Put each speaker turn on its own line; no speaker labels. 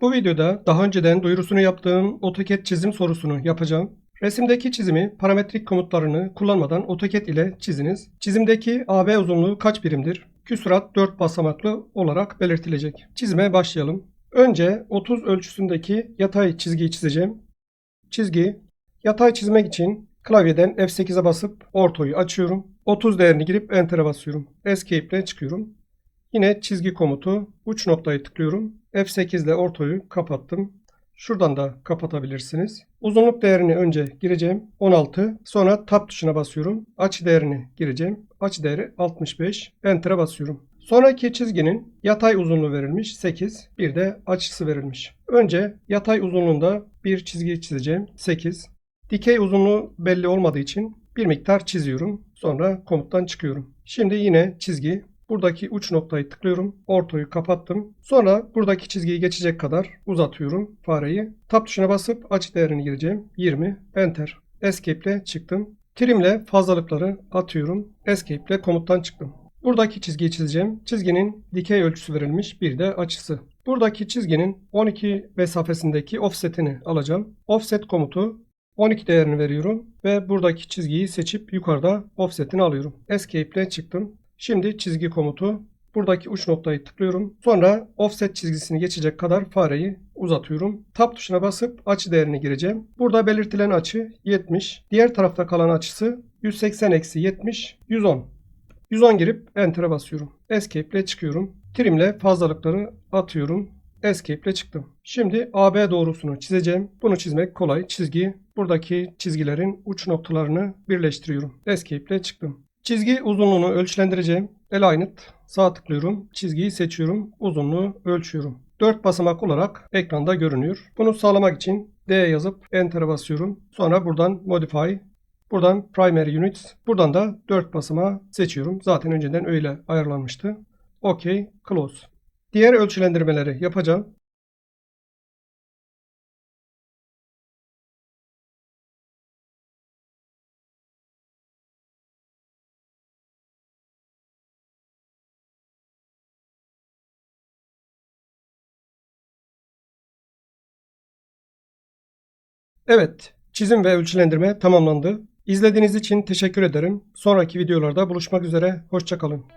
Bu videoda daha önceden duyurusunu yaptığım AutoCAD çizim sorusunu yapacağım. Resimdeki çizimi parametrik komutlarını kullanmadan AutoCAD ile çiziniz. Çizimdeki AB uzunluğu kaç birimdir? Küsurat 4 basamaklı olarak belirtilecek. Çizime başlayalım. Önce 30 ölçüsündeki yatay çizgiyi çizeceğim. Çizgi yatay çizmek için klavyeden F8'e basıp ortoyu açıyorum. 30 değerini girip Enter'a basıyorum. Escape ile çıkıyorum. Yine çizgi komutu uç noktayı tıklıyorum. F8 ile ortoyu kapattım. Şuradan da kapatabilirsiniz. Uzunluk değerini önce gireceğim. 16. Sonra tab tuşuna basıyorum. Açı değerini gireceğim. Açı değeri 65. Enter'a basıyorum. Sonraki çizginin yatay uzunluğu verilmiş 8. Bir de açısı verilmiş. Önce yatay uzunluğunda bir çizgi çizeceğim 8. Dikey uzunluğu belli olmadığı için bir miktar çiziyorum. Sonra komuttan çıkıyorum. Şimdi yine çizgi Buradaki uç noktayı tıklıyorum. Ortoyu kapattım. Sonra buradaki çizgiyi geçecek kadar uzatıyorum fareyi. Tab tuşuna basıp açı değerini gireceğim. 20. Enter. Escape ile çıktım. Trim ile fazlalıkları atıyorum. Escape ile komuttan çıktım. Buradaki çizgiyi çizeceğim. Çizginin dikey ölçüsü verilmiş. Bir de açısı. Buradaki çizginin 12 mesafesindeki offsetini alacağım. Offset komutu 12 değerini veriyorum ve buradaki çizgiyi seçip yukarıda offsetini alıyorum. Escape ile çıktım. Şimdi çizgi komutu. Buradaki uç noktayı tıklıyorum. Sonra offset çizgisini geçecek kadar fareyi uzatıyorum. Tab tuşuna basıp açı değerini gireceğim. Burada belirtilen açı 70. Diğer tarafta kalan açısı 180 eksi 70 110. 110 girip Enter'a basıyorum. Escape ile çıkıyorum. Trim ile fazlalıkları atıyorum. Escape ile çıktım. Şimdi AB doğrusunu çizeceğim. Bunu çizmek kolay. Çizgi buradaki çizgilerin uç noktalarını birleştiriyorum. Escape ile çıktım. Çizgi uzunluğunu ölçülendireceğim. Aligned. Sağ tıklıyorum. Çizgiyi seçiyorum. Uzunluğu ölçüyorum. 4 basamak olarak ekranda görünüyor. Bunu sağlamak için D yazıp Enter'a basıyorum. Sonra buradan Modify. Buradan Primary Units. Buradan da 4 basamağı seçiyorum. Zaten önceden öyle ayarlanmıştı. OK. Close. Diğer ölçülendirmeleri yapacağım. Evet, çizim ve ölçülendirme tamamlandı. İzlediğiniz için teşekkür ederim. Sonraki videolarda buluşmak üzere. Hoşçakalın.